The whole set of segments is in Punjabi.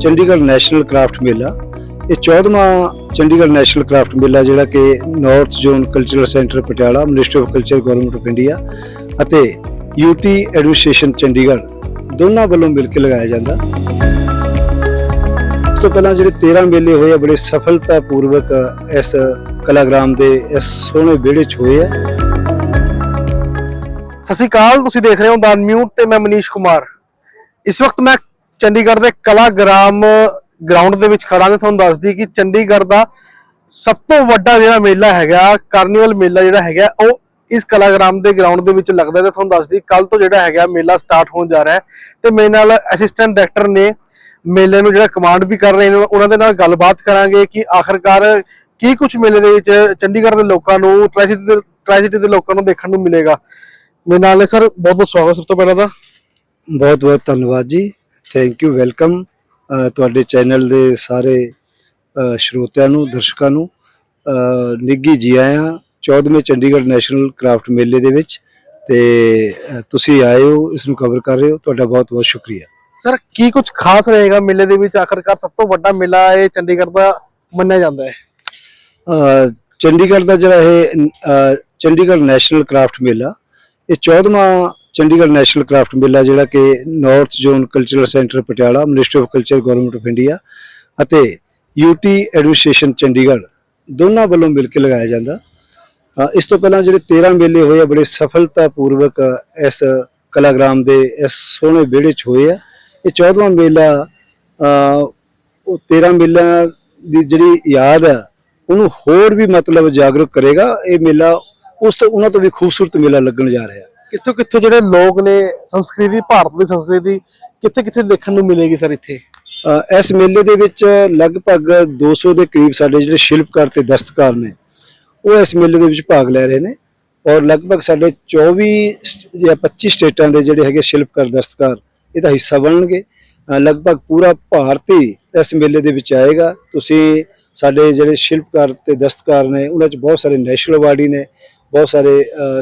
ਚੰਡੀਗੜ੍ਹ ਨੈਸ਼ਨਲ ਕ੍ਰਾਫਟ ਮੇਲਾ। ਇਹ 14ਵਾਂ ਚੰਡੀਗੜ੍ਹ ਨੈਸ਼ਨਲ ਕ੍ਰਾਫਟ ਮੇਲਾ ਜਿਹੜਾ ਕਿ north zone cultural centre Patiala ministry of culture government of India ਅਤੇ ਯੂਟੀ ਐਡਮਿਨਿਸਟ੍ਰੇਸ਼ਨ ਚੰਡੀਗੜ੍ਹ ਦੋਨਾਂ ਵੱਲੋਂ ਮਿਲ ਕੇ ਲਗਾਇਆ ਜਾਂਦਾ। ਇਸ ਤੋਂ ਪਹਿਲਾਂ ਜਿਹੜੇ 13 ਮੇਲੇ ਹੋਏ ਆ, ਬੜੇ ਸਫਲਤਾਪੂਰਵਕ ਇਸ ਕਲਾਗ੍ਰਾਮ ਦੇ ਇਸ ਸੋਹਣੇ ਵਿਹੜੇ 'ਚ ਹੋਏ ਆ। ਸਤਿ ਸ਼੍ਰੀ ਅਕਾਲ, ਤੁਸੀਂ ਦੇਖ ਰਹੇ ਹੋ ਦਾਨ ਮਿਊਟ ਤੇ ਮੈਂ ਮਨੀਸ਼ ਕੁਮਾਰ। ਇਸ ਵਕਤ ਮੈਂ ਚੰਡੀਗੜ੍ਹ ਦੇ ਕਲਾਗ੍ਰਾਮ ਗਰਾਊਂਡ ਦੇ ਵਿੱਚ ਖੜਾ ਹਾਂ ਤੁਹਾਨੂੰ ਦੱਸਦੀ ਕਿ ਚੰਡੀਗੜ੍ਹ ਦਾ ਸਭ ਤੋਂ ਵੱਡਾ ਜਿਹੜਾ ਮੇਲਾ ਹੈਗਾ ਕਾਰਨੀਵਲ ਮੇਲਾ ਜਿਹੜਾ ਹੈਗਾ, ਉਹ ਇਸ ਕਲਾਗ੍ਰਾਮ ਦੇ ਗਰਾਊਂਡ ਦੇ ਵਿੱਚ ਲੱਗਦਾ ਤੇ ਤੁਹਾਨੂੰ ਦੱਸਦੀ ਕੱਲ ਤੋਂ ਜਿਹੜਾ ਹੈਗਾ ਮੇਲਾ ਸਟਾਰਟ ਹੋਣ ਜਾ ਰਿਹਾ ਹੈ ਤੇ ਮੇਰੇ ਨਾਲ ਅਸਿਸਟੈਂਟ ਡਾਇਰੈਕਟਰ ਨੇ ਮੇਲੇ ਨੂੰ ਜਿਹੜਾ ਕਮਾਂਡ ਵੀ ਕਰ ਰਹੇ ਨੇ ਉਹਨਾਂ ਦੇ ਨਾਲ ਗੱਲਬਾਤ ਕਰਾਂਗੇ ਕਿ ਆਖਰਕਾਰ ਕੀ ਕੁਝ ਮੇਲੇ ਦੇ ਵਿੱਚ ਚੰਡੀਗੜ੍ਹ ਦੇ ਲੋਕਾਂ ਨੂੰ ਟ੍ਰੈਜਿਟੀ ਦੇ ਟ੍ਰੈਜਿਟੀ ਦੇ ਲੋਕਾਂ ਨੂੰ ਦੇਖਣ ਨੂੰ ਮਿਲੇਗਾ। ਮੇਰੇ ਨਾਲ ਸਰ ਬਹੁਤ ਬਹੁਤ ਸਵਾਗਤ ਸਭ ਤੋਂ ਪਹਿਲਾਂ ਤਾਂ। ਬਹੁਤ ਬਹੁਤ ਧੰਨਵਾਦ ਜੀ। ਥੈਂਕ ਯੂ ਵੈਲਕਮ ਤੁਹਾਡੇ ਚੈਨਲ ਦੇ ਸਾਰੇ ਸਰੋਤਿਆਂ ਨੂੰ ਦਰਸ਼ਕਾਂ ਨੂੰ। ਅ, ਨਿੱਘੀ ਜੀ ਆਇਆਂ। 14ਵੇਂ ਚੰਡੀਗੜ੍ਹ ਨੈਸ਼ਨਲ ਕ੍ਰਾਫਟ ਮੇਲੇ ਦੇ ਵਿੱਚ ਤੇ ਤੁਸੀਂ ਆਏ ਹੋ ਇਸ ਨੂੰ ਕਵਰ ਕਰ ਰਹੇ ਹੋ ਤੁਹਾਡਾ ਬਹੁਤ ਬਹੁਤ ਸ਼ੁਕਰੀਆ। ਸਰ ਕੀ ਕੁਝ ਖਾਸ ਰਹੇਗਾ ਮੇਲੇ ਦੇ ਵਿੱਚ? ਆਖਰਕਾਰ ਸਭ ਤੋਂ ਵੱਡਾ ਮੇਲਾ ਇਹ ਚੰਡੀਗੜ੍ਹ ਦਾ ਮੰਨਿਆ ਜਾਂਦਾ ਹੈ। ਚੰਡੀਗੜ੍ਹ ਦਾ ਜਿਹੜਾ ਇਹ ਚੰਡੀਗੜ੍ਹ ਨੈਸ਼ਨਲ ਕ੍ਰਾਫਟ ਮੇਲਾ ਇਹ 14ਵਾਂ ਚੰਡੀਗੜ੍ਹ ਨੈਸ਼ਨਲ ਕ੍ਰਾਫਟ ਮੇਲਾ ਜਿਹੜਾ ਕਿ north zone cultural centre Patiala ministry of culture government of India ਅਤੇ ਯੂਟੀ ਐਡਮਿਨਿਸਟ੍ਰੇਸ਼ਨ ਚੰਡੀਗੜ੍ਹ ਦੋਨਾਂ ਵੱਲੋਂ ਮਿਲ ਕੇ ਲਗਾਇਆ ਜਾਂਦਾ। ਇਸ ਤੋਂ ਪਹਿਲਾਂ ਜਿਹੜੇ 13 ਮੇਲੇ ਹੋਏ ਆ ਬੜੇ ਸਫਲਤਾਪੂਰਵਕ ਇਸ ਕਲਾਗ੍ਰਾਮ ਦੇ ਇਸ ਸੋਹਣੇ ਵਿਹੜੇ 'ਚ ਹੋਏ ਆ। ਇਹ 14ਵਾਂ ਮੇਲਾ ਉਹ 13 ਮੇਲਿਆਂ ਦੀ ਜਿਹੜੀ ਯਾਦ ਹੈ ਉਹਨੂੰ ਹੋਰ ਵੀ ਮਤਲਬ ਜਾਗਰੂਕ ਕਰੇਗਾ। ਇਹ ਮੇਲਾ ਉਸ ਤੋਂ ਉਹਨਾਂ ਤੋਂ ਵੀ ਖੂਬਸੂਰਤ ਮੇਲਾ ਲੱਗਣ ਜਾ ਰਿਹਾ। ਕਿੱਥੋਂ ਕਿੱਥੋਂ ਜਿਹੜੇ ਲੋਕ ਨੇ ਸੰਸਕ੍ਰਿਤੀ ਭਾਰਤ ਦੀ ਸੰਸਕ੍ਰਿਤੀ ਕਿੱਥੇ ਕਿੱਥੇ ਦੇਖਣ ਨੂੰ ਮਿਲੇਗੀ ਸਰ ਇੱਥੇ? ਇਸ ਮੇਲੇ ਦੇ ਵਿੱਚ ਲਗਭਗ 200 ਦੇ ਕਰੀਬ ਸਾਡੇ ਜਿਹੜੇ ਸ਼ਿਲਪਕਾਰ ਤੇ ਦਸਤਕਾਰ ਨੇ ਉਹ ਇਸ ਮੇਲੇ ਦੇ ਵਿੱਚ ਭਾਗ ਲੈ ਰਹੇ ਨੇ ਔਰ ਲਗਭਗ ਸਾਡੇ 24 ਸਟ- ਜਾਂ 25 ਸਟੇਟਾਂ ਦੇ ਜਿਹੜੇ ਹੈਗੇ ਸ਼ਿਲਪਕਾਰ, ਦਸਤਕਾਰ ਇਹਦਾ ਹਿੱਸਾ ਬਣਨਗੇ। ਲਗਭਗ ਪੂਰਾ ਭਾਰਤ ਹੀ ਇਸ ਮੇਲੇ ਦੇ ਵਿੱਚ ਆਏਗਾ। ਤੁਸੀਂ ਸਾਡੇ ਜਿਹੜੇ ਸ਼ਿਲਪਕਾਰ ਤੇ ਦਸਤਕਾਰ ਨੇ, ਉਹਨਾਂ 'ਚ ਬਹੁਤ ਸਾਰੇ ਨੈਸ਼ਨਲ ਅਵਾਰਡੀ ਨੇ, ਬਹੁਤ ਸਾਰੇ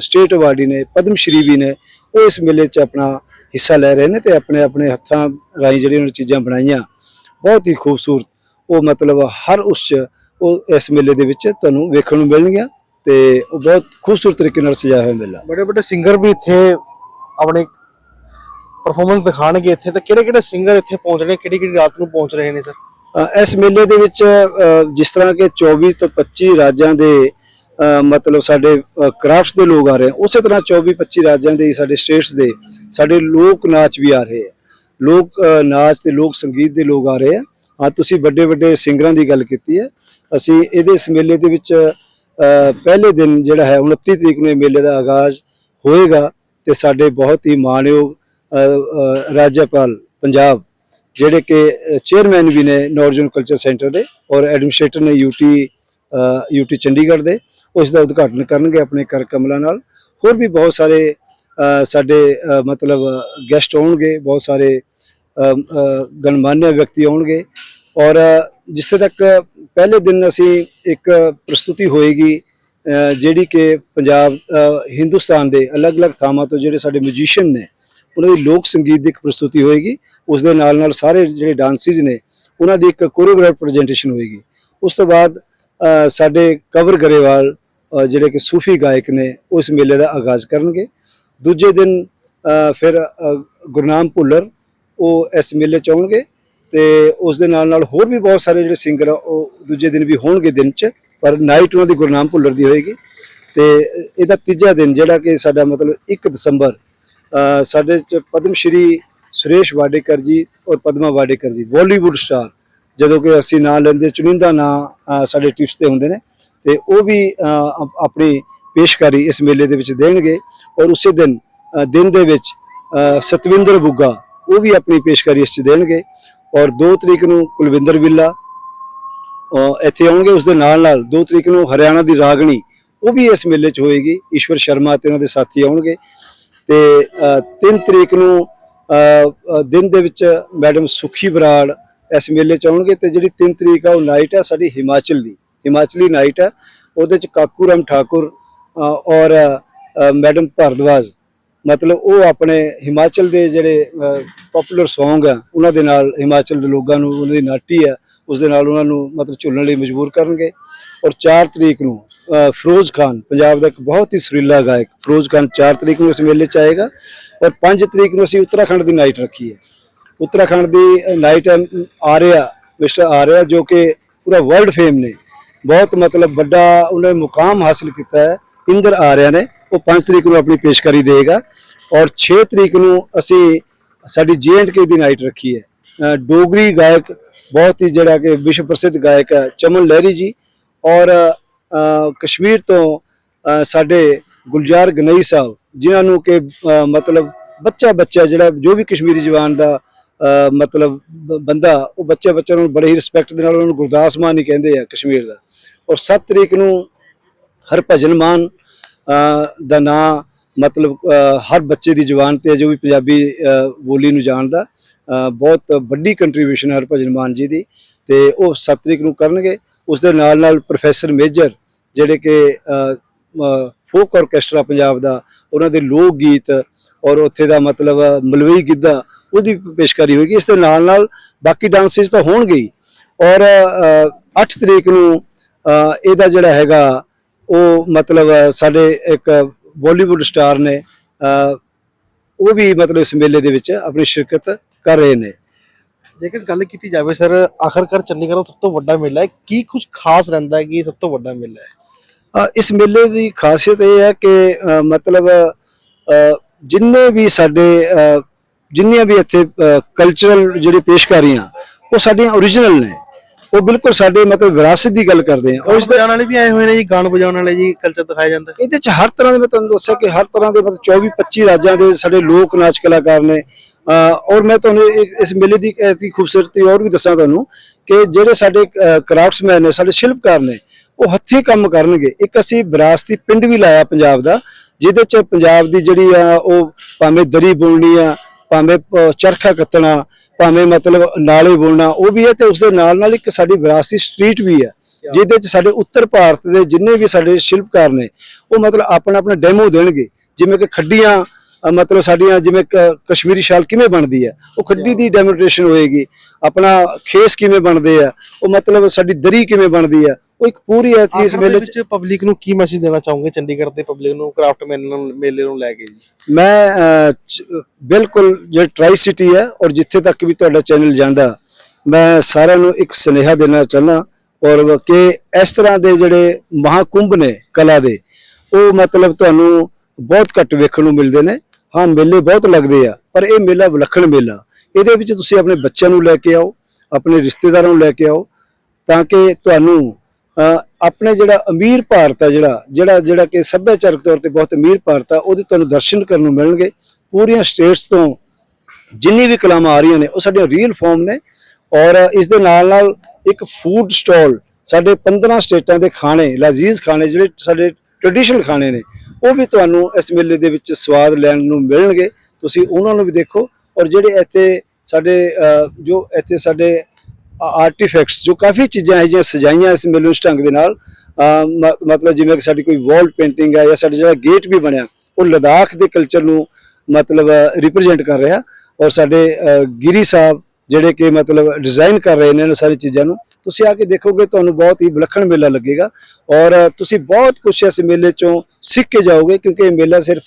ਸਟੇਟ ਅਵਾਰਡੀ ਨੇ ਪਦਮ ਸ਼੍ਰੀ ਵੀ ਨੇ, ਉਹ ਇਸ ਮੇਲੇ 'ਚ ਆਪਣਾ ਹਿੱਸਾ ਲੈ ਰਹੇ ਨੇ ਤੇ ਆਪਣੇ ਆਪਣੇ ਹੱਥਾਂ ਰਾਹੀਂ ਜਿਹੜੀਆਂ ਉਹਨਾਂ ਚੀਜ਼ਾਂ ਬਣਾਈਆਂ, ਬਹੁਤ ਹੀ ਖੂਬਸੂਰਤ। ਉਹ ਮਤਲਬ ਹਰ ਉਸ 'ਚ ਉਹ ਇਸ ਮੇਲੇ ਦੇ ਵਿੱਚ ਤੁਹਾਨੂੰ ਵੇਖਣ ਨੂੰ ਮਿਲਣਗੀਆਂ ਤੇ ਉਹ ਬਹੁਤ ਖੂਬਸੂਰਤ ਤਰੀਕੇ ਨਾਲ ਸਜਾਇਆ ਹੋਇਆ ਮੇਲਾ। ਬੜੇ ਬੜੇ ਸਿੰਗਰ ਵੀ ਇੱਥੇ ਆਪਣੀ ਪਰਫਾਰਮੈਂਸ ਦਿਖਾਣਗੇ ਇੱਥੇ ਤੇ ਕਿਹੜੇ ਕਿਹੜੇ ਸਿੰਗਰ ਇੱਥੇ ਪਹੁੰਚ ਰਹੇ ਕਿਹੜੀ ਕਿਹੜੀ ਰਾਤ ਨੂੰ ਪਹੁੰਚ ਰਹੇ ਨੇ ਸਰ? ਇਸ ਮੇਲੇ ਦੇ ਵਿੱਚ ਜਿਸ ਤਰ੍ਹਾਂ ਕਿ 24 ਤੋਂ 25 ਰਾਜਾਂ ਦੇ ਮਤਲਬ ਸਾਡੇ ਕਰਾਫਟਸ ਦੇ ਲੋਕ ਆ ਰਹੇ ਉਸੇ ਤਰ੍ਹਾਂ 24 25 ਰਾਜਾਂ ਦੇ ਸਾਡੇ ਸਟੇਟਸ ਦੇ ਸਾਡੇ ਲੋਕ ਨਾਚ ਵੀ ਆ ਰਹੇ ਆ। ਲੋਕ ਨਾਚ ਤੇ ਲੋਕ ਸੰਗੀਤ ਦੇ ਲੋਕ ਆ ਰਹੇ ਆ। ਹਾਂ, ਤੁਸੀਂ ਵੱਡੇ ਵੱਡੇ ਸਿੰਗਰਾਂ ਦੀ ਗੱਲ ਕੀਤੀ ਹੈ। ਅਸੀਂ ਇਹਦੇ ਇਸ ਮੇਲੇ ਦੇ ਵਿੱਚ ਪਹਿਲੇ ਦਿਨ ਜਿਹੜਾ ਹੈ 29 ਤਰੀਕ ਨੂੰ ਇਹ ਮੇਲੇ ਦਾ ਆਗਾਜ਼ ਹੋਏਗਾ ਤੇ ਸਾਡੇ ਬਹੁਤ ਹੀ ਮਾਣਯੋਗ ਰਾਜਪਾਲ ਪੰਜਾਬ, ਜਿਹੜੇ ਕਿ ਚੇਅਰਮੈਨ ਵੀ ਨੇ ਨੌਰਜਨ ਕਲਚਰ ਸੈਂਟਰ ਦੇ ਔਰ ਐਡਮਿਨਿਸਟ੍ਰੇਟਰ ਨੇ ਯੂਟੀ ਯੂਟੀ ਚੰਡੀਗੜ੍ਹ ਦੇ। ਉਸ ਦਾ ਉਦਘਾਟਨ ਕਰਨਗੇ ਆਪਣੇ ਕਰ ਕਮਲਾਂ ਨਾਲ। ਹੋਰ ਵੀ ਬਹੁਤ ਸਾਰੇ ਸਾਡੇ ਮਤਲਬ ਗੈਸਟ ਆਉਣਗੇ, ਬਹੁਤ ਸਾਰੇ ਅ, ਗਣਮਾਨਿਆ ਵਿਅਕਤੀ ਆਉਣਗੇ। ਔਰ ਜਿੱਥੇ ਤੱਕ ਪਹਿਲੇ ਦਿਨ ਅਸੀਂ ਇੱਕ ਪ੍ਰਸਤੁਤੀ ਹੋਏਗੀ ਜਿਹੜੀ ਕਿ ਪੰਜਾਬ ਹਿੰਦੁਸਤਾਨ ਦੇ ਅਲੱਗ-ਅਲੱਗ ਥਾਵਾਂ ਤੋਂ ਜਿਹੜੇ ਸਾਡੇ ਮਿਊਜ਼ੀਸ਼ੀਅਨ ਨੇ ਉਹਨਾਂ ਦੀ ਲੋਕ ਸੰਗੀਤ ਦੀ ਇੱਕ ਪ੍ਰਸਤੁਤੀ ਹੋਏਗੀ। ਉਸ ਦੇ ਨਾਲ ਨਾਲ ਸਾਰੇ ਜਿਹੜੇ ਡਾਂਸਿਸ ਨੇ ਉਹਨਾਂ ਦੀ ਇੱਕ ਕੋਰੀਓਗ੍ਰਾਫ ਪ੍ਰੈਜੈਂਟੇਸ਼ਨ ਹੋਏਗੀ। ਉਸ ਤੋਂ ਬਾਅਦ ਸਾਡੇ ਕਵਰ ਗਰੇਵਾਲ ਜਿਹੜੇ ਕਿ ਸੂਫੀ ਗਾਇਕ ਨੇ ਉਸ ਮੇਲੇ ਦਾ ਆਗਾਜ਼ ਕਰਨਗੇ। ਦੂਜੇ ਦਿਨ ਫਿਰ ਗੁਰਨਾਮ ਭੁੱਲਰ ਉਹ ਇਸ ਮੇਲੇ ਚ ਆਉਣਗੇ ਤੇ ਉਸ ਦੇ ਨਾਲ ਨਾਲ ਹੋਰ ਵੀ ਬਹੁਤ ਸਾਰੇ ਜਿਹੜੇ ਸਿੰਗਰ ਆ, ਉਹ ਦੂਜੇ ਦਿਨ ਵੀ ਹੋਣਗੇ ਦਿਨ ਚ, ਪਰ ਨਾਈਟ ਉਹਨਾਂ ਦੀ ਗੁਰਨਾਮ ਭੁੱਲਰ ਦੀ ਹੋਏਗੀ। ਤੇ ਇਹਦਾ ਤੀਜਾ ਦਿਨ ਜਿਹੜਾ ਕਿ ਸਾਡਾ ਮਤਲਬ 1 ਦਸੰਬਰ ਸਾਡੇ ਚ ਪਦਮ ਸ਼੍ਰੀ ਸੁਰੇਸ਼ ਵਾਡੇਕਰ ਜੀ ਔਰ ਪਦਮਾ ਵਾਡੇਕਰ ਜੀ ਬਾਲੀਵੁੱਡ ਸਟਾਰ ਜਦੋਂ ਕਿ ਅਸੀਂ ਨਾਂ ਲੈਂਦੇ, ਚੁਣਿੰਦਾ ਨਾਂ ਸਾਡੇ ਟਿਪਸ ਤੇ ਹੁੰਦੇ ਨੇ। ਤੇ ਉਹ ਵੀ ਆਪਣੀ ਪੇਸ਼ਕਾਰੀ ਇਸ ਮੇਲੇ ਦੇ ਵਿੱਚ ਦੇਣਗੇ। ਔਰ ਉਸੇ ਦਿਨ ਦਿਨ ਦੇ ਵਿੱਚ ਸਤਵਿੰਦਰ ਬੁੱਗਾ ਉਹ ਵੀ ਆਪਣੀ ਪੇਸ਼ਕਾਰੀ ਇਸ 'ਚ ਦੇਣਗੇ। ਔਰ 2 ਤਰੀਕ ਨੂੰ ਕੁਲਵਿੰਦਰ ਵਿੱਲਾ ਇੱਥੇ ਆਉਣਗੇ ਉਸ ਦੇ ਨਾਲ ਨਾਲ 2 ਤਰੀਕ ਨੂੰ ਹਰਿਆਣਾ ਦੀ ਰਾਗਣੀ, ਉਹ ਵੀ ਇਸ ਮੇਲੇ 'ਚ ਹੋਏਗੀ। ਈਸ਼ਵਰ ਸ਼ਰਮਾ ਤੇ ਉਹਨਾਂ ਦੇ ਸਾਥੀ ਆਉਣਗੇ। ਤੇ 3 ਤਰੀਕ ਨੂੰ ਦਿਨ ਦੇ ਵਿੱਚ ਮੈਡਮ ਸੁਖੀ ਬਰਾੜ ਇਸ ਮੇਲੇ ਚ ਆਉਣਗੇ ਤੇ ਜਿਹੜੀ 3 ਤਰੀਕ ਆ, ਉਹ ਨਾਈਟ ਆ ਸਾਡੀ ਹਿਮਾਚਲ ਦੀ। ਹਿਮਾਚਲੀ ਨਾਈਟ ਆ। ਉਹਦੇ ਚ ਕਾਕੂ ਰਾਮ ਠਾਕੁਰ ਔਰ ਮੈਡਮ ਭਾਰਦਵਾਜ ਮਤਲਬ ਉਹ ਆਪਣੇ ਹਿਮਾਚਲ ਦੇ ਜਿਹੜੇ ਪਪੂਲਰ Song ਆ, ਉਹਨਾਂ ਦੇ ਨਾਲ ਹਿਮਾਚਲ ਦੇ ਲੋਕਾਂ ਨੂੰ, ਉਹਨਾਂ ਦੀ ਨਾਟੀ ਆ, ਉਸ ਦੇ ਨਾਲ ਉਹਨਾਂ ਨੂੰ ਮਤਲਬ ਝੁੱਲਣ ਲਈ ਮਜਬੂਰ ਕਰਨਗੇ। ਔਰ 4 ਤਰੀਕ ਨੂੰ ਫਿਰੋਜ਼ ਖਾਨ ਪੰਜਾਬ ਦਾ ਇੱਕ ਬਹੁਤ ਹੀ ਸੁਰੀਲਾ ਗਾਇਕ ਫਿਰੋਜ਼ ਖਾਨ 4 ਤਰੀਕ ਨੂੰ ਇਸ ਮੇਲੇ 'ਚ ਆਏਗਾ ਔਰ 5 ਤਰੀਕ ਨੂੰ ਅਸੀਂ ਉੱਤਰਾਖੰਡ ਦੀ ਨਾਈਟ ਰੱਖੀ ਹੈ। ਉੱਤਰਾਖੰਡ ਦੀ ਨਾਈਟ ਆਰਿਆ, ਮਿਸਟਰ ਆਰਿਆ, ਜੋ ਕਿ ਪੂਰਾ ਵਰਲਡ ਫੇਮ ਨੇ, ਬਹੁਤ ਮਤਲਬ ਵੱਡਾ ਉਹਨੇ ਮੁਕਾਮ ਹਾਸਲ ਕੀਤਾ ਹੈ, ਇੰਦਰ ਆਰਿਆ ਨੇ। ਉਹ 5 ਤਰੀਕ ਨੂੰ ਆਪਣੀ ਪੇਸ਼ਕਾਰੀ ਦੇਗਾ ਔਰ 6 ਤਰੀਕ ਨੂੰ ਅਸੀਂ ਸਾਡੀ ਕੇ ਦੀ ਨਾਈਟ ਰੱਖੀ ਹੈ। ਡੋਗਰੀ ਗਾਇਕ, ਬਹੁਤ ਹੀ ਜਿਹੜਾ ਕਿ ਵਿਸ਼ਵ ਪ੍ਰਸਿੱਧ ਗਾਇਕ ਹੈ ਚਮਨ ਲਹਿਰੀ ਜੀ ਔਰ ਕਸ਼ਮੀਰ ਤੋਂ ਸਾਡੇ ਗੁਲਜ਼ਾਰ ਗਨਈ ਸਾਹਿਬ, ਜਿਨ੍ਹਾਂ ਨੂੰ ਕਿ ਮਤਲਬ ਬੱਚਾ ਬੱਚਾ ਜਿਹੜਾ ਜੋ ਵੀ ਕਸ਼ਮੀਰੀ ਜਵਾਨ ਦਾ ਮਤਲਬ ਬੰਦਾ, ਉਹ ਬੱਚੇ ਬੱਚੇ ਨੂੰ ਬੜੇ ਹੀ ਰਿਸਪੈਕਟ ਦੇ ਨਾਲ ਉਹਨਾਂ ਨੂੰ ਗੁਰਦਾਸ ਮਾਨ ਹੀ ਕਹਿੰਦੇ ਆ ਕਸ਼ਮੀਰ ਦਾ। ਔਰ 7 ਤਰੀਕ ਨੂੰ ਹਰਭਜਨ ਮਾਨ ਦਾ ਨਾਂ ਮਤਲਬ ਹਰ ਬੱਚੇ ਦੀ ਜ਼ੁਬਾਨ ਤੇ ਹੈ, ਜੋ ਵੀ ਪੰਜਾਬੀ ਬੋਲੀ ਨੂੰ ਜਾਣਦਾ। ਬਹੁਤ ਵੱਡੀ ਕੰਟਰੀਬਿਊਸ਼ਨ ਹੈ ਹਰਭਜਨ ਮਾਨ ਜੀ ਦੀ। ਤੇ ਉਹ 7 ਤਰੀਕ ਨੂੰ ਕਰਨਗੇ। ਉਸ ਦੇ ਨਾਲ ਨਾਲ ਪ੍ਰੋਫੈਸਰ ਮੇਜਰ ਜਿਹੜੇ ਕਿ ਫੋਕ ਆਰਕੈਸਟਰਾ ਪੰਜਾਬ ਦਾ, ਉਹਨਾਂ ਦੇ ਲੋਕ ਗੀਤ ਔਰ ਉੱਥੇ ਦਾ ਮਤਲਬ ਮਲਵਈ ਗਿੱਧਾ, ਉਹਦੀ ਪੇਸ਼ਕਾਰੀ ਹੋਏਗੀ। ਇਸ ਦੇ ਨਾਲ ਨਾਲ ਬਾਕੀ ਡਾਂਸਿਸ ਤਾਂ ਹੋਣਗੇ ਹੀ। ਔਰ 8 ਤਰੀਕ ਨੂੰ ਇਹਦਾ ਜਿਹੜਾ ਹੈਗਾ ਉਹ ਮਤਲਬ ਸਾਡੇ ਇੱਕ ਬਾਲੀਵੁੱਡ ਸਟਾਰ ਨੇ ਉਹ ਵੀ ਮਤਲਬ ਇਸ ਮੇਲੇ ਦੇ ਵਿੱਚ ਆਪਣੀ ਸ਼ਿਰਕਤ ਕਰ ਰਹੇ ਨੇ। ਜੇਕਰ ਗੱਲ ਕੀਤੀ ਜਾਵੇ ਸਰ ਆਖਰਕਾਰ ਚੰਡੀਗੜ੍ਹ ਦਾ ਸਭ ਤੋਂ ਵੱਡਾ ਮੇਲਾ ਹੈ। ਕੀ ਕੁਝ ਖਾਸ ਰਹਿੰਦਾ ਹੈ ਕਿ ਸਭ ਤੋਂ ਵੱਡਾ ਮੇਲਾ ਹੈ? ਇਸ ਮੇਲੇ ਦੀ ਖਾਸੀਅਤ ਇਹ ਹੈ ਕਿ ਮਤਲਬ ਜਿੰਨੇ ਵੀ ਸਾਡੇ ਜਿੰਨੀਆਂ ਵੀ ਇੱਥੇ ਕਲਚਰਲ ਜਿਹੜੀ ਪੇਸ਼ਕਾਰੀਆਂ ਉਹ ਸਾਡੀਆਂ ਓਰੀਜਨਲ ਨੇ। ਉਹ ਬਿਲਕੁਲ ਸਾਡੇ ਮਤਲਬ ਵਿਰਾਸਤ ਦੀ ਗੱਲ ਕਰਦੇ ਆ। ਔਰ ਉਸ ਦੇ ਵਾਲੇ ਵੀ ਆਏ ਹੋਏ ਨੇ ਜੀ ਗਾਣ ਵਜਾਉਣ ਵਾਲੇ ਜੀ ਕਲਚਰ ਦਿਖਾਇਆ ਜਾਂਦਾ। ਇਹਦੇ ਚ ਹਰ ਤਰ੍ਹਾਂ ਦੇ ਮੈਂ ਤੁਹਾਨੂੰ ਦੱਸਿਆ ਕਿ ਹਰ ਤਰ੍ਹਾਂ ਦੇ ਮਤਲਬ 24 25 ਰਾਜਾਂ ਦੇ ਸਾਡੇ ਲੋਕ ਨਾਚ ਕਲਾਕਾਰ ਨੇ। ਔਰ ਮੈਂ ਤੁਹਾਨੂੰ ਇਸ ਮੇਲੇ ਦੀ ਐਸੀ ਖੂਬਸੂਰਤੀ ਹੋਰ ਵੀ ਦੱਸਾਂ ਤੁਹਾਨੂੰ ਕਿ ਜਿਹੜੇ ਸਾਡੇ ਕਰਾਫਟਸਮੈਨ ਨੇ ਸਾਡੇ ਸ਼ਿਲਪਕਾਰ ਨੇ ਉਹ ਹੱਥੀਂ ਕੰਮ ਕਰਨਗੇ। ਇੱਕ ਅਸੀਂ ਵਿਰਾਸਤੀ ਪਿੰਡ ਵੀ ਲਾਇਆ ਪੰਜਾਬ ਦਾ ਜਿਹਦੇ ਚ ਪੰਜਾਬ ਦੀ ਜਿਹੜੀ ਆ ਉਹ ਭਾਵੇਂ ਦਰੀ ਬੁਣਨੀ ਆ ਭਾਵੇਂ ਚਰਖਾ ਕੱਤਣਾ ਭਾਵੇਂ ਮਤਲਬ ਨਾਲੇ ਬੁਣਨਾ ਉਹ ਵੀ ਹੈ ਤੇ ਉਸ ਦੇ ਨਾਲ ਨਾਲ ਇੱਕ ਸਾਡੀ ਵਿਰਾਸਤੀ ਸਟਰੀਟ ਵੀ ਹੈ ਜਿਹਦੇ ਚ ਸਾਡੇ ਉੱਤਰ ਭਾਰਤ ਦੇ ਜਿੰਨੇ ਵੀ ਸਾਡੇ ਸ਼ਿਲਪਕਾਰ ਨੇ ਉਹ ਮਤਲਬ ਆਪਣਾ ਆਪਣਾ ਡੈਮੋ ਦੇਣਗੇ। ਜਿਵੇਂ ਕਿ ਖੱਡੀਆਂ ਮਤਲਬ ਸਾਡੀਆਂ ਜਿਵੇਂ ਕਸ਼ਮੀਰੀ ਸ਼ਾਲ ਕਿਵੇਂ ਬਣਦੀ ਹੈ ਉਹ ਖੱਡੀ ਦੀ ਡੈਮੋਨਸਟ੍ਰੇਸ਼ਨ ਹੋਏਗੀ। ਆਪਣਾ ਖੇਸ ਕਿਵੇਂ ਬਣਦੇ ਆ ਉਹ ਮਤਲਬ ਸਾਡੀ ਦਰੀ ਕਿਵੇਂ ਬਣਦੀ ਆ ਉਹ ਇੱਕ ਪੂਰੀ ਹੈ ਇਸ ਮੇਲੇ ਵਿੱਚ ਪਬਲਿਕ ਨੂੰ ਕੀ ਮੈਸੇਜ ਦੇਣਾ ਚਾਹੋਗੇ ਚੰਡੀਗੜ੍ਹ ਦੇ ਪਬਲਿਕ ਨੂੰ ਕਰਾਫਟ ਮੇਲੇ ਨੂੰ ਲੈ ਕੇ ਜੀ? ਮੈਂ ਬਿਲਕੁਲ ਜੇ ਟਰਾਈ ਸਿਟੀ ਹੈ ਔਰ ਜਿੱਥੇ ਤੱਕ ਵੀ ਤੁਹਾਡਾ ਚੈਨਲ ਜਾਂਦਾ ਮੈਂ ਸਾਰਿਆਂ ਨੂੰ ਇੱਕ ਸੁਨੇਹਾ ਦੇਣਾ ਚਾਹੁੰਦਾ ਔਰ ਕਿ ਇਸ ਤਰ੍ਹਾਂ ਦੇ ਜਿਹੜੇ ਮਹਾਕੁੰਭ ਨੇ ਕਲਾ ਦੇ ਉਹ ਮਤਲਬ ਤੁਹਾਨੂੰ ਬਹੁਤ ਘੱਟ ਵੇਖਣ ਨੂੰ ਮਿਲਦੇ ਨੇ। ਹਾਂ ਮੇਲੇ ਬਹੁਤ ਲੱਗਦੇ ਆ ਪਰ ਇਹ ਮੇਲਾ ਵਿਲੱਖਣ ਮੇਲਾ। ਇਹਦੇ ਵਿੱਚ ਤੁਸੀਂ ਆਪਣੇ ਬੱਚਿਆਂ ਨੂੰ ਲੈ ਕੇ ਆਓ ਆਪਣੇ ਰਿਸ਼ਤੇਦਾਰਾਂ ਨੂੰ ਲੈ ਕੇ ਆਓ ਤਾਂ ਕਿ ਤੁਹਾਨੂੰ ਆਪਣੇ ਜਿਹੜਾ ਅਮੀਰ ਭਾਰਤ ਆ ਜਿਹੜਾ ਜਿਹੜਾ ਜਿਹੜਾ ਕਿ ਸੱਭਿਆਚਾਰਕ ਤੌਰ ਤੇ ਬਹੁਤ ਅਮੀਰ ਭਾਰਤ ਆ, ਉਹਦੇ ਤੁਹਾਨੂੰ ਦਰਸ਼ਨ ਕਰਨ ਨੂੰ ਮਿਲਣਗੇ। ਪੂਰੀਆਂ ਸਟੇਟਸ ਤੋਂ ਜਿੰਨੀ ਵੀ ਕਲਾਮਾਂ ਆ ਰਹੀਆਂ ਨੇ, ਉਹ ਸਾਡੀਆਂ ਰੀਅਲ ਫਾਰਮ ਨੇ। ਔਰ ਇਸ ਦੇ ਨਾਲ ਨਾਲ ਇੱਕ ਫੂਡ ਸਟਾਲ ਸਾਡੇ 15 ਸਟੇਟਾਂ ਦੇ ਖਾਣੇ, ਲਜ਼ੀਜ਼ ਖਾਣੇ ਜਿਹੜੇ ਸਾਡੇ ਟ੍ਰੈਡੀਸ਼ਨਲ ਖਾਣੇ ਨੇ, ਉਹ ਵੀ ਤੁਹਾਨੂੰ ਇਸ ਮੇਲੇ ਦੇ ਵਿੱਚ ਸਵਾਦ ਲੈਣ ਨੂੰ ਮਿਲਣਗੇ। ਤੁਸੀਂ ਉਹਨਾਂ ਨੂੰ ਵੀ ਦੇਖੋ। ਔਰ ਜਿਹੜੇ ਇੱਥੇ ਸਾਡੇ ਜੋ ਇੱਥੇ ਸਾਡੇ ਆਰਟੀਫੈਕਟਸ ਜੋ ਕਾਫੀ ਚੀਜ਼ਾਂ ਹੈ ਜਿਹੀਆਂ ਸਜਾਈਆਂ ਇਸ ਮੇਲੇ ਨੂੰ ਇਸ ਢੰਗ ਦੇ ਨਾਲ ਮ- ਮਤਲਬ ਜਿਵੇਂ ਕਿ ਸਾਡੀ ਕੋਈ ਵਾਲ ਪੇਂਟਿੰਗ ਹੈ ਜਾਂ ਸਾਡਾ ਜਿਹੜਾ ਗੇਟ ਵੀ ਬਣਿਆ, ਉਹ ਲਦਾਖ ਦੇ ਕਲਚਰ ਨੂੰ ਮਤਲਬ ਰਿਪਰੈਜ਼ੈਂਟ ਕਰ ਰਿਹਾ ਔਰ ਸਾਡੇ ਗਿਰੀ ਸਾਹਿਬ ਜਿਹੜੇ ਕਿ ਮਤਲਬ ਡਿਜ਼ਾਈਨ ਕਰ ਰਹੇ ਨੇ ਇਹਨਾਂ ਸਾਰੀ ਚੀਜ਼ਾਂ ਨੂੰ, ਤੁਸੀਂ ਆ ਕੇ ਦੇਖੋਗੇ ਤੁਹਾਨੂੰ ਬਹੁਤ ਹੀ ਵਿਲੱਖਣ ਮੇਲਾ ਲੱਗੇਗਾ ਔਰ ਤੁਸੀਂ ਬਹੁਤ ਕੁਝ ਇਸ ਮੇਲੇ ਚੋਂ ਸਿੱਖ ਕੇ ਜਾਓਗੇ ਕਿਉਂਕਿ ਇਹ ਮੇਲਾ ਸਿਰਫ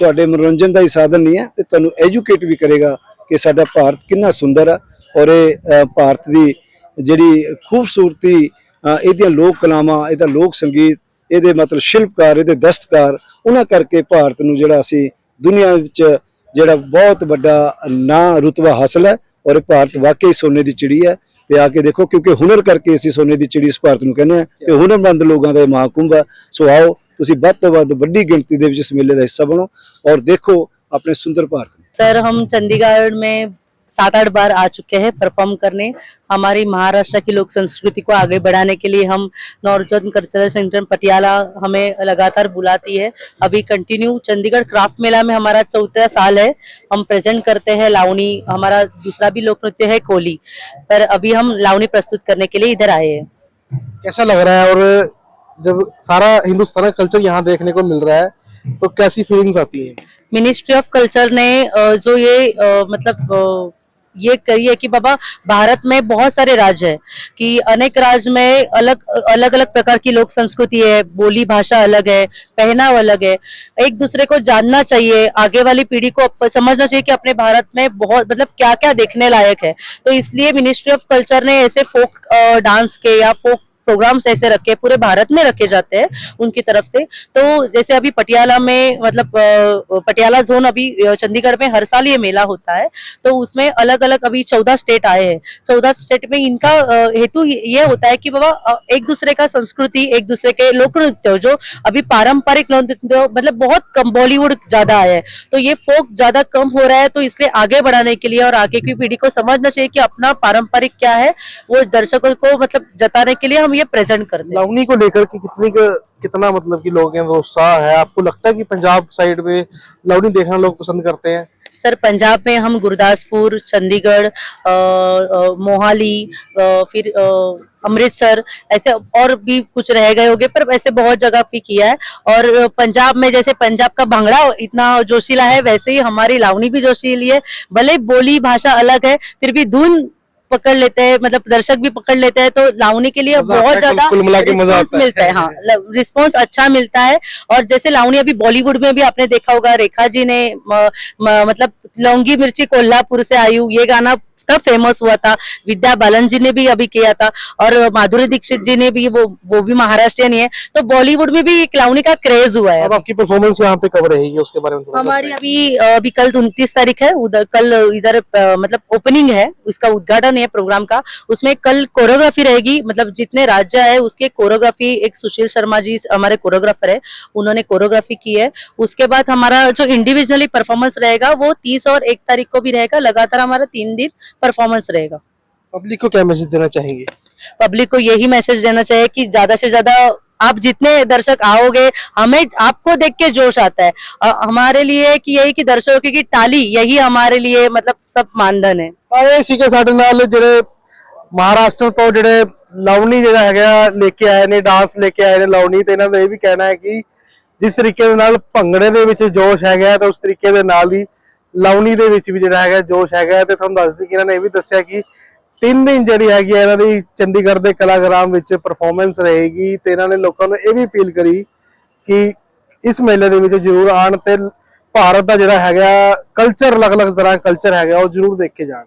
ਤੁਹਾਡੇ ਮਨੋਰੰਜਨ ਦਾ ਹੀ ਸਾਧਨ ਨਹੀਂ ਹੈ ਤੇ ਤੁਹਾਨੂੰ ਐਜੂਕੇਟ ਵੀ ਕਰੇਗਾ ਕਿ ਸਾਡਾ ਭਾਰਤ ਕਿੰਨਾ ਸੁੰਦਰ ਹੈ ਔਰ ਇਹ ਭਾਰਤ ਦੀ ਜਿਹੜੀ ਖੂਬਸੂਰਤੀ ਇਹਦੀਆਂ ਲੋਕ ਕਲਾਵਾਂ ਇਹਦਾ ਲੋਕ ਸੰਗੀਤ ਇਹਦੇ ਮਤਲਬ ਸ਼ਿਲਪਕਾਰ ਇਹਦੇ ਦਸਤਕਾਰ ਉਹਨਾਂ ਕਰਕੇ ਭਾਰਤ ਨੂੰ ਜਿਹੜਾ ਅਸੀਂ ਦੁਨੀਆ ਵਿੱਚ ਜਿਹੜਾ ਬਹੁਤ ਵੱਡਾ ਨਾਂ ਰੁਤਬਾ ਹਾਸਲ ਹੈ ਔਰ ਇਹ ਭਾਰਤ ਵਾਕਈ ਸੋਨੇ ਦੀ ਚਿੜੀ ਹੈ ਤੇ ਆ ਕੇ ਦੇਖੋ ਕਿਉਂਕਿ ਹੁਨਰ ਕਰਕੇ ਅਸੀਂ ਸੋਨੇ ਦੀ ਚਿੜੀ ਇਸ ਭਾਰਤ ਨੂੰ ਕਹਿੰਦੇ ਆ ਤੇ ਹੁਨਰਮੰਦ ਲੋਕਾਂ ਦਾ ਇਹ ਮਹਾਕੁੰਭ ਹੈ। ਸੋ ਆਓ ਤੁਸੀਂ ਵੱਧ ਤੋਂ ਵੱਧ ਵੱਡੀ ਗਿਣਤੀ ਦੇ ਵਿੱਚ ਇਸ ਮੇਲੇ ਦਾ ਹਿੱਸਾ ਬਣੋ ਔਰ ਦੇਖੋ ਆਪਣੇ ਸੁੰਦਰ ਭਾਰਤ सर, हम चंडीगढ़ में सात आठ बार आ चुके हैं परफॉर्म करने। हमारी महाराष्ट्र की लोक संस्कृति को आगे बढ़ाने के लिए हम नॉर्जर्न कल्चरल सेंटर पटियाला हमें लगातार बुलाती है। अभी कंटिन्यू चंडीगढ़ क्राफ्ट मेला में हमारा चौथा साल है। हम प्रेजेंट करते हैं लावनी हमारा दूसरा भी लोक नृत्य है कोली। पर अभी हम लावनी प्रस्तुत करने के लिए इधर आए हैं। कैसा लग रहा है और जब सारा हिंदुस्तान कल्चर यहाँ देखने को मिल रहा है तो कैसी फीलिंग्स आती हैं? मिनिस्ट्री ऑफ़ कल्चर ने जो ये मतलब ये करी है कि बाबा, भारत में बहुत सारे राज्य है कि अनेक राज्य में अलग अलग अलग प्रकार की लोक संस्कृति है, बोली भाषा अलग है, पहनाव अलग है। एक दूसरे को जानना चाहिए, आगे वाली पीढ़ी को समझना चाहिए कि अपने भारत में बहुत मतलब क्या क्या देखने लायक है। तो इसलिए मिनिस्ट्री ऑफ़ कल्चर ने ऐसे फोक डांस के या फोक प्रोग्राम्स ऐसे रखे, पूरे भारत में रखे जाते हैं उनकी तरफ़ से। तो जैसे अभी पटियाला में मतलब पटियाला जोन अभी चंडीगढ़ में हर साल ये मेला होता है। तो उसमें अलग अलग अभी चौदह स्टेट आए हैं। चौदह स्टेट में इनका हेतु ये होता है कि बाबा एक दूसरे का संस्कृति, एक दूसरे के लोक नृत्य, जो अभी पारंपरिक नृत्य मतलब बहुत कम बॉलीवुड ज़्यादा आया है। तो ये फोक ज़्यादा कम हो रहा है तो इसलिए आगे बढ़ाने के लिए और आगे की पीढ़ी को समझना चाहिए कि अपना पारंपरिक क्या है, वो दर्शकों को मतलब जताने के लिए हम ये प्रेजेंट करते हैं। लावनी को लेकर के कितनी कितना मतलब कि लोगों के उत्साह है। आपको लगता है कि पंजाब साइड में लावनी देखना लोग पसंद करते हैं? सर पंजाब में हम गुरदासपुर चंडीगढ़ मोहाली फिर अमृतसर ऐसे और भी कुछ रह गए होंगे पर वैसे बहुत जगह पे किया है। और पंजाब में जैसे पंजाब का भंगड़ा इतना जोशीला है वैसे ही हमारी लावनी भी जोशीली है। भले बोली भाषा अलग है फिर भी धुन पकड़ लेते हैं मतलब दर्शक भी पकड़ लेते हैं तो लावनी के लिए बहुत ज़्यादा response आता है। मिलता है हाँ रिस्पॉन्स अच्छा मिलता है और जैसे लावनी अभी बॉलीवुड में भी आपने देखा होगा रेखा जी ने म, म, मतलब लौंगी मिर्ची कोल्हापुर से आयु ये गाना तब फ़ेमस हुआ था। विद्या बालन जी ने भी अभी किया था और माधुरी दीक्षित जी ने भी वो वो भी महाराष्ट्रियन है तो बॉलीवुड में भी लावनी का क्रेज हुआ है आपकी परफॉर्मेंस यहाँ पे कब रहेगी उसके बारे में हमारी अभी अभी कल उनतीस तारीख है उधर कल इधर मतलब ओपनिंग है उसका उद्घाटन है प्रोग्राम का। उसमें कल कोरियोग्राफी रहेगी मतलब जितने राज्य है उसके कोरियोग्राफी एक सुशील शर्मा जी हमारे कोरियोग्राफर है उन्होंने कोरियोग्राफी की है। उसके बाद हमारा जो इंडिविजुअली परफॉर्मेंस रहेगा वो तीस और एक तारीख को भी रहेगा लगातार हमारा तीन दिन परफॉर्मेंस रहेगा पब्लिक को क्या मैसेज देना चाहेंगे पब्लिक को यही मैसेज देना चाहिए कि ज्यादा से ज्यादा आप जितने दर्शक आओगे हमें आपको देख के जोश आता है अ, हमारे लिए कि यही कि दर्शकों की ताली यही हमारे लिए मतलब सब मानधन है ਆਏ ਸੀਗੇ ਸਾਡੇ ਨਾਲ ਜਿਹੜੇ ਮਹਾਰਾਸ਼ਟਰ ਤੋਂ ਜਿਹੜੇ ਲਾਵਨੀ ਜਿਹੜਾ ਹੈਗਾ ਲੈ ਕੇ ਆਏ ਨੇ ਡਾਂਸ ਲੈ ਕੇ ਆਏ ਨੇ ਲਾਵਨੀ ਤੇ ਇਹਨਾਂ ਦਾ ਇਹ ਵੀ ਕਹਿਣਾ ਹੈ ਕਿ ਜਿਸ ਤਰੀਕੇ ਦੇ ਨਾਲ ਭੰਗੜੇ ਦੇ ਵਿੱਚ ਜੋਸ਼ ਹੈਗਾ ਹੈ ਤਾਂ ਉਸ ਤਰੀਕੇ ਦੇ ਨਾਲ ਹੀ ਲਾਉਣੀ ਦੇ ਵਿੱਚ ਵੀ ਜਿਹੜਾ ਹੈਗਾ, ਜੋਸ਼ ਹੈਗਾ ਹੈ ਤੇ ਤੁਹਾਨੂੰ ਦੱਸ ਦਈਏ ਕਿ ਇਹਨਾਂ ਨੇ ਇਹ ਵੀ ਦੱਸਿਆ ਕਿ ਤਿੰਨ ਦਿਨ ਜਿਹੜੀ ਹੈਗੀ ਹੈ ਇਹਨਾਂ ਦੀ ਚੰਡੀਗੜ੍ਹ ਦੇ ਕਲਾਗ੍ਰਾਮ ਵਿੱਚ ਪਰਫਾਰਮੈਂਸ ਰਹੇਗੀ ਤੇ ਇਹਨਾਂ ਨੇ ਲੋਕਾਂ ਨੂੰ ਇਹ ਵੀ ਅਪੀਲ ਕਰੀ ਕਿ ਇਸ ਮੇਲੇ ਦੇ ਵਿੱਚ ਜ਼ਰੂਰ ਆਣ ਤੇ ਭਾਰਤ ਦਾ ਜਿਹੜਾ ਹੈਗਾ ਕਲਚਰ ਅਲੱਗ-ਅਲੱਗ ਤਰ੍ਹਾਂ ਕਲਚਰ ਹੈਗਾ, ਉਹ ਜ਼ਰੂਰ ਦੇਖ ਕੇ ਜਾਣ।